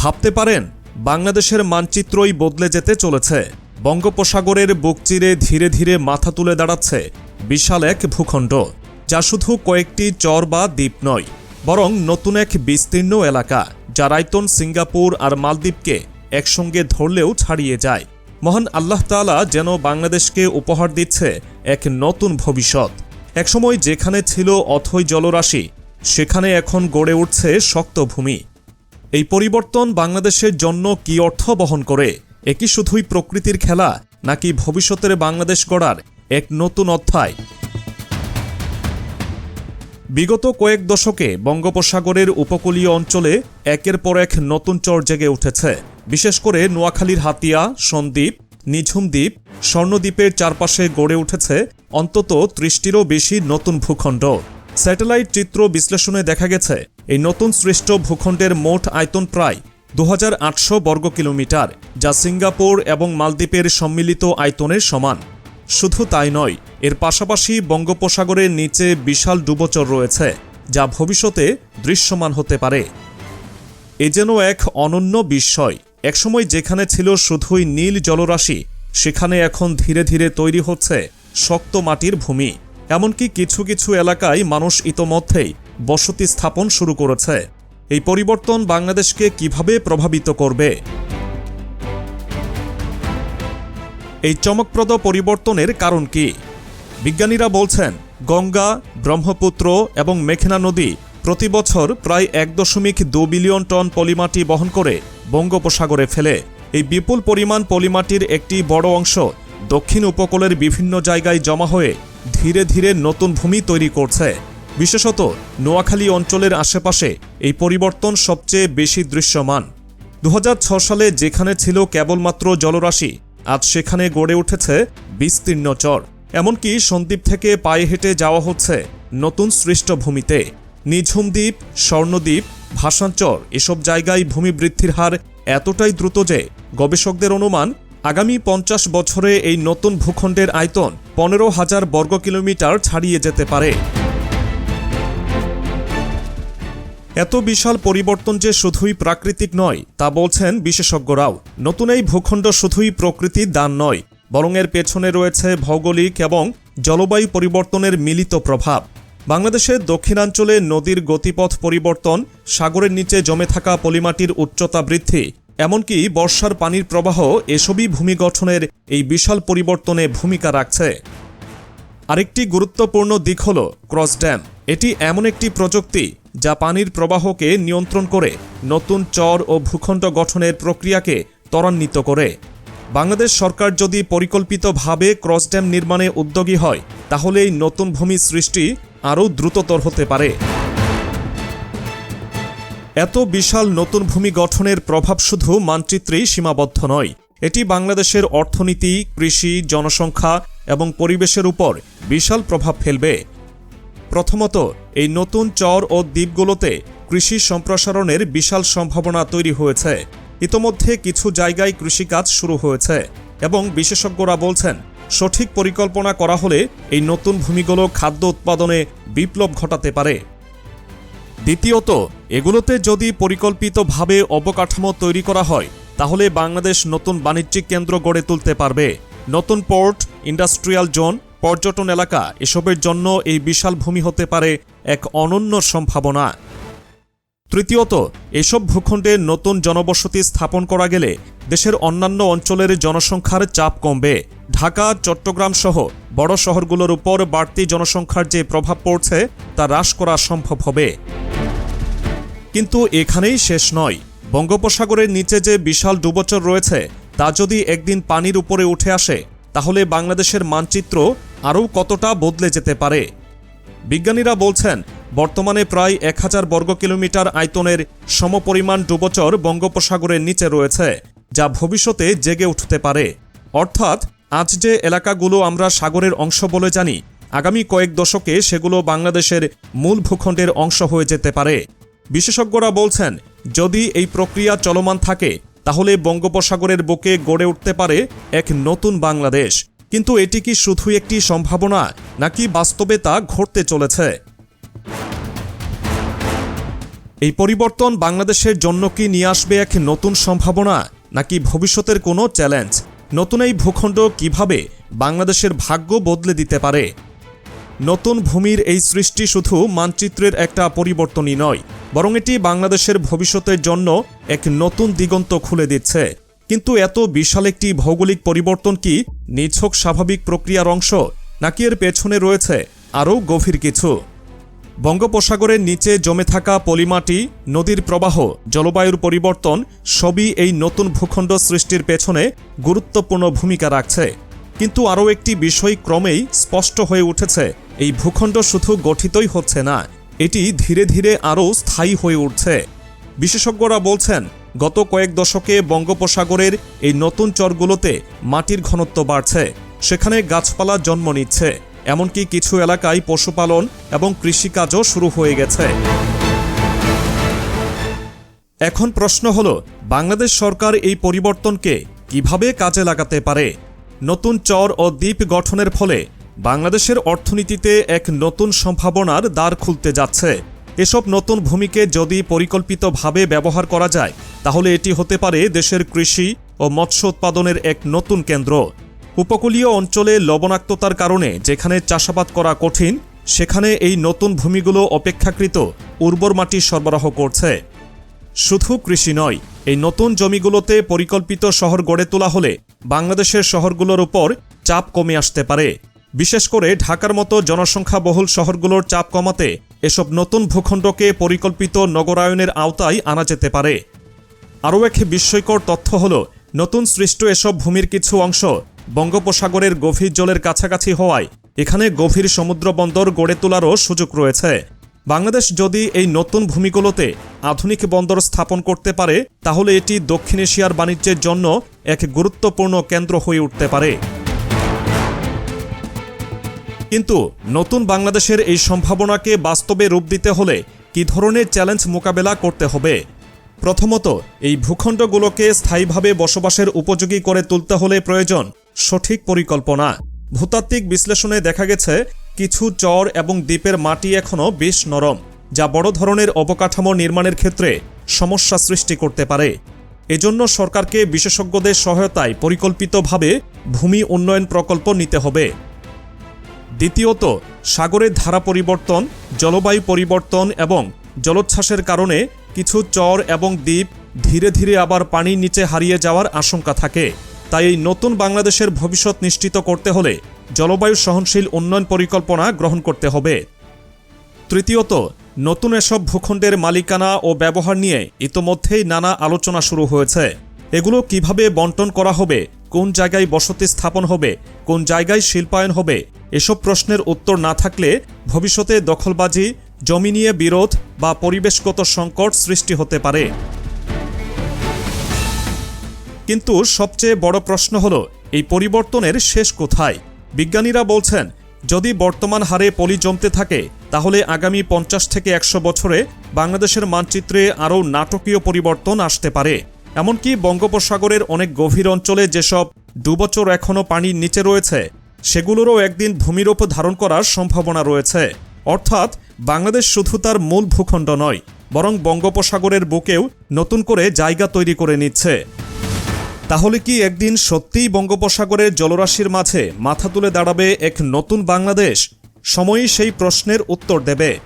ভাবতে পারেন, বাংলাদেশের মানচিত্রই বদলে যেতে চলেছে। বঙ্গোপসাগরের বুক চিরে ধীরে ধীরে মাথা তুলে দাঁড়াচ্ছে বিশাল এক ভূখণ্ড, যা শুধু কয়েকটি চর বা দ্বীপ নয়, বরং নতুন এক বিস্তীর্ণ এলাকা, যা রায়তন, সিঙ্গাপুর আর মালদ্বীপকে একসঙ্গে ধরলেও ছাড়িয়ে যায়। মহান আল্লাহ তাআলা যেন বাংলাদেশকে উপহার দিচ্ছে এক নতুন ভবিষ্যৎ। একসময় যেখানে ছিল অথই জলরাশি, সেখানে এখন গড়ে উঠছে শক্ত ভূমি এই পরিবর্তন বাংলাদেশের জন্য কি অর্থ বহন করে? একই শুধুই প্রকৃতির খেলা, নাকি ভবিষ্যতের বাংলাদেশ গড়ার এক নতুন অধ্যায়? বিগত কয়েক দশকে বঙ্গোপসাগরের উপকূলীয় অঞ্চলে একের পর এক নতুন চর জেগে উঠেছে। বিশেষ করে নোয়াখালীর হাতিয়া, সন্দ্বীপ নিঝুম দ্বীপ স্বর্ণদ্বীপের চারপাশে গড়ে উঠেছে অন্তত ত্রিশটিরও বেশি নতুন ভূখণ্ড। স্যাটেলাইট চিত্র বিশ্লেষণে দেখা গেছে, এই নতুন সৃষ্ট ভূখণ্ডের মোট আয়তন প্রায় দু হাজার আটশো বর্গ কিলোমিটার, যা সিঙ্গাপুর এবং মালদ্বীপের সম্মিলিত আয়তনের সমান। শুধু তাই নয়, এর পাশাপাশি বঙ্গোপসাগরের নিচে বিশাল ডুবোচর রয়েছে, যা ভবিষ্যতে দৃশ্যমান হতে পারে। এ যেন এক অনন্য বিস্ময়। একসময় যেখানে ছিল শুধুই নীল জলরাশি, সেখানে এখন ধীরে ধীরে তৈরি হচ্ছে শক্ত মাটির ভূমি। এমনকি কিছু কিছু এলাকায় মানুষ ইতোমধ্যেই বসতি স্থাপন শুরু করেছে। এই পরিবর্তন বাংলাদেশকে কীভাবে প্রভাবিত করবে? এই চমকপ্রদ পরিবর্তনের কারণ কি? বিজ্ঞানীরা বলছেন, গঙ্গা, ব্রহ্মপুত্র এবং মেঘনা নদী প্রতি বছর প্রায় এক দশমিক দু বিলিয়ন টন পলিমাটি বহন করে বঙ্গোপসাগরে ফেলে। এই বিপুল পরিমাণ পলিমাটির একটি বড় অংশ দক্ষিণ উপকূলের বিভিন্ন জায়গায় জমা হয়ে ধীরে ধীরে নতুন ভূমি তৈরি করছে। বিশেষত নোয়াখালী অঞ্চলের আশেপাশে এই পরিবর্তন সবচেয়ে বেশি দৃশ্যমান। দু সালে যেখানে ছিল কেবলমাত্র জলরাশি, আজ সেখানে গড়ে উঠেছে বিস্তীর্ণ চর। এমনকি সন্দ্বীপ থেকে পায়ে হেঁটে যাওয়া হচ্ছে নতুন সৃষ্ট ভূমিতে। নিঝুম দ্বীপ, স্বর্ণদ্বীপ ভাসানচর এসব জায়গায় ভূমি বৃদ্ধির হার এতটাই দ্রুত যে গবেষকদের অনুমান আগামী পঞ্চাশ বছরে এই নতুন ভূখণ্ডের আয়তন পনেরো হাজার বর্গ কিলোমিটার ছাড়িয়ে যেতে পারে। এত বিশাল পরিবর্তন যে শুধুই প্রাকৃতিক নয়, তা বলছেন বিশেষজ্ঞরাও। নতুন এই ভূখণ্ড শুধুই প্রকৃতির দান নয়, বরং এর পেছনে রয়েছে ভৌগোলিক এবং জলবায়ু পরিবর্তনের মিলিত প্রভাব। বাংলাদেশের দক্ষিণাঞ্চলে নদীর গতিপথ পরিবর্তন, সাগরের নিচে জমে থাকা পলিমাটির উচ্চতা বৃদ্ধি এমনকি বর্ষার পানির প্রবাহ এসবই ভূমি গঠনের এই বিশাল পরিবর্তনে ভূমিকা রাখছে। আরেকটি গুরুত্বপূর্ণ দিক হল ক্রস ড্যাম। এটি এমন একটি প্রযুক্তি যা পানির প্রবাহকে নিয়ন্ত্রণ করে নতুন চর ও ভূখণ্ড গঠনের প্রক্রিয়াকে ত্বরান্বিত করে। বাংলাদেশ সরকার যদি পরিকল্পিতভাবে ক্রস ড্যাম নির্মাণে উদ্যোগী হয় তাহলে এই নতুন ভূমি সৃষ্টি আরও দ্রুততর হতে পারে। এত বিশাল নতুন ভূমি গঠনের প্রভাব শুধু মানচিত্রেই সীমাবদ্ধ নয়, এটি বাংলাদেশের অর্থনীতি, কৃষি, জনসংখ্যা এবং পরিবেশের উপর বিশাল প্রভাব ফেলবে। প্রথমত, এই নতুন চর ও দ্বীপগুলোতে কৃষি সম্প্রসারণের বিশাল সম্ভাবনা তৈরি হয়েছে। ইতোমধ্যে কিছু জায়গায় কৃষিকাজ শুরু হয়েছে এবং বিশেষজ্ঞরা বলছেন, সঠিক পরিকল্পনা করা হলে এই নতুন ভূমিগুলো খাদ্য উৎপাদনে বিপ্লব ঘটাতে পারে। দ্বিতীয়ত, এগুলোতে যদি পরিকল্পিতভাবে অবকাঠামো তৈরি করা হয়, তাহলে বাংলাদেশ নতুন বাণিজ্যিক কেন্দ্র গড়ে তুলতে পারবে। নতুন পোর্ট, ইন্ডাস্ট্রিয়াল জোন, পর্যটন এলাকা, এসবের জন্য এই বিশাল ভূমি হতে পারে এক অনন্য সম্ভাবনা। তৃতীয়ত, এসব ভূখণ্ডে নতুন জনবসতি স্থাপন করা গেলে দেশের অন্যান্য অঞ্চলের জনসংখ্যার চাপ কমবে। ঢাকা, চট্টগ্রাম সহ বড় শহরগুলোর উপর বাড়তি জনসংখ্যার যে প্রভাব পড়ছে, তা হ্রাস করা সম্ভব হবে। কিন্তু এখানেই শেষ নয়। বঙ্গোপসাগরের নিচে যে বিশাল ডুবোচর রয়েছে, তা যদি একদিন পানির উপরে উঠে আসে, তাহলে বাংলাদেশের মানচিত্র আরও কতটা বদলে যেতে পারে? বিজ্ঞানীরা বলছেন, বর্তমানে প্রায় এক হাজার বর্গ কিলোমিটার আয়তনের সমপরিমাণ ডুবোচর বঙ্গোপসাগরের নিচে রয়েছে, যা ভবিষ্যতে জেগে উঠতে পারে। অর্থাৎ, আজ যে এলাকাগুলো আমরা সাগরের অংশ বলে জানি, আগামী কয়েক দশকে সেগুলো বাংলাদেশের মূল ভূখণ্ডের অংশ হয়ে যেতে পারে। বিশেষজ্ঞরা বলছেন, যদি এই প্রক্রিয়া চলমান থাকে, তাহলে বঙ্গোপসাগরের বুকে গড়ে উঠতে পারে এক নতুন বাংলাদেশ। কিন্তু এটি কি শুধু একটি সম্ভাবনা, নাকি বাস্তবে তা ঘটতে চলেছে? এই পরিবর্তন বাংলাদেশের জন্য কি নিয়ে আসবে এক নতুন সম্ভাবনা, নাকি ভবিষ্যতের কোনো চ্যালেঞ্জ? নতুন এই ভূখণ্ড কীভাবে বাংলাদেশের ভাগ্য বদলে দিতে পারে? নতুন ভূমির এই সৃষ্টি শুধু মানচিত্রের একটা পরিবর্তনই নয়, বরং এটি বাংলাদেশের ভবিষ্যতের জন্য এক নতুন দিগন্ত খুলে দিচ্ছে। কিন্তু এত বিশাল একটি ভৌগোলিক পরিবর্তন কি নিছক স্বাভাবিক প্রক্রিয়ার অংশ, নাকি এর পেছনে রয়েছে আরও গভীর কিছু? বঙ্গোপসাগরের নিচে জমে থাকা পলিমাটি, নদীর প্রবাহ, জলবায়ুর পরিবর্তন, সবই এই নতুন ভূখণ্ড সৃষ্টির পেছনে গুরুত্বপূর্ণ ভূমিকা রাখছে। কিন্তু আরও একটি বিষয় ক্রমেই স্পষ্ট হয়ে উঠেছে এই ভূখণ্ড শুধু গঠিতই হচ্ছে না, এটি ধীরে ধীরে আরও স্থায়ী হয়ে উঠছে। বিশেষজ্ঞরা বলছেন, গত কয়েক দশকে বঙ্গোপসাগরের এই নতুন চরগুলোতে মাটির ঘনত্ব বাড়ছে, সেখানে গাছপালা জন্ম নিচ্ছে, এমনকি কিছু এলাকায় পশুপালন এবং কৃষিকাজও শুরু হয়ে গেছে। এখন প্রশ্ন হল, বাংলাদেশ সরকার এই পরিবর্তনকে কীভাবে কাজে লাগাতে পারে? নতুন চর ও দ্বীপ গঠনের ফলে বাংলাদেশের অর্থনীতিতে এক নতুন সম্ভাবনার দ্বার খুলতে যাচ্ছে। এসব নতুন ভূমিকে যদি পরিকল্পিতভাবে ব্যবহার করা যায়, তাহলে এটি হতে পারে দেশের কৃষি ও মৎস্য উৎপাদনের এক নতুন কেন্দ্র। উপকূলীয় অঞ্চলে লবণাক্ততার কারণে যেখানে চাষাবাদ করা কঠিন, সেখানে এই নতুন ভূমিগুলো অপেক্ষাকৃত উর্বর মাটি সরবরাহ করছে। শুধু কৃষি নয়, এই নতুন জমিগুলোতে পরিকল্পিত শহর গড়ে তোলা হলে বাংলাদেশের শহরগুলোর উপর চাপ কমে আসতে পারে। বিশেষ করে ঢাকার মতো জনসংখ্যা বহুল শহরগুলোর চাপ কমাতে এসব নতুন ভূখণ্ডকে পরিকল্পিত নগরায়নের আওতায় আনা যেতে পারে। আরও এক বিস্ময়কর তথ্য হল, নতুন সৃষ্ট এসব ভূমির কিছু অংশ বঙ্গোপসাগরের গভীর জলের কাছাকাছি হওয়ায় এখানে গভীর সমুদ্র বন্দর গড়ে তোলারও সুযোগ রয়েছে। বাংলাদেশ যদি এই নতুন ভূমিগুলোতে আধুনিক বন্দর স্থাপন করতে পারে, তাহলে এটি দক্ষিণ এশিয়ার বাণিজ্যের জন্য এক গুরুত্বপূর্ণ কেন্দ্র হয়ে উঠতে পারে। কিন্তু নতুন বাংলাদেশের এই সম্ভাবনাকে বাস্তবে রূপ দিতে হলে কী ধরনের চ্যালেঞ্জ মোকাবেলা করতে হবে? প্রথমত, এই ভূখণ্ডগুলোকে স্থায়ীভাবে বসবাসের উপযোগী করে তুলতে হলে প্রয়োজন সঠিক পরিকল্পনা। ভূতাত্ত্বিক বিশ্লেষণে দেখা গেছে, কিছু চর এবং দ্বীপের মাটি এখনও বেশ নরম, যা বড় ধরনের অবকাঠামো নির্মাণের ক্ষেত্রে সমস্যা সৃষ্টি করতে পারে। এজন্য সরকারকে বিশেষজ্ঞদের সহায়তায় পরিকল্পিতভাবে ভূমি উন্নয়ন প্রকল্প নিতে হবে। দ্বিতীয়ত সাগরের ধারা পরিবর্তন, জলবায়ু পরিবর্তন এবং জলোচ্ছ্বাসের কারণে কিছু চর এবং দ্বীপ ধীরে ধীরে আবার পানির নিচে হারিয়ে যাওয়ার আশঙ্কা থাকে। তাই এই নতুন বাংলাদেশের ভবিষ্যৎ নিশ্চিত করতে হলে জলবায়ু সহনশীল উন্নয়ন পরিকল্পনা গ্রহণ করতে হবে। তৃতীয়ত, নতুন এসব ভূখণ্ডের মালিকানা ও ব্যবহার নিয়ে ইতোমধ্যেই নানা আলোচনা শুরু হয়েছে। এগুলো কীভাবে বন্টন করা হবে, কোন জায়গায় বসতি স্থাপন হবে, কোন জায়গায় শিল্পায়ন হবে এসব প্রশ্নের উত্তর না থাকলে ভবিষ্যতে দখলবাজি, জমি নিয়ে বিরোধ বা পরিবেশগত সংকট সৃষ্টি হতে পারে। কিন্তু সবচেয়ে বড় প্রশ্ন হল, এই পরিবর্তনের শেষ কোথায়? বিজ্ঞানীরা বলছেন, যদি বর্তমান হারে পলি জমতে থাকে, তাহলে আগামী পঞ্চাশ থেকে একশো বছরে বাংলাদেশের মানচিত্রে আরও নাটকীয় পরিবর্তন আসতে পারে। এমনকি বঙ্গোপসাগরের অনেক গভীর অঞ্চলে যেসব দুবছর এখনও পানির নিচে রয়েছে সেগুলোরও একদিন ভূমিরূপ ধারণ করার সম্ভাবনা রয়েছে। অর্থাৎ, বাংলাদেশ শুধু তার মূল ভূখণ্ড নয়, বরং বঙ্গোপসাগরের বুকেও নতুন করে জায়গা তৈরি করে নিচ্ছে। তাহলে কি একদিন সত্যিই বঙ্গোপসাগরের জলরাশির মাঝে মাথা তুলে দাঁড়াবে এক নতুন বাংলাদেশ? সময়ই সেই প্রশ্নের উত্তর দেবে।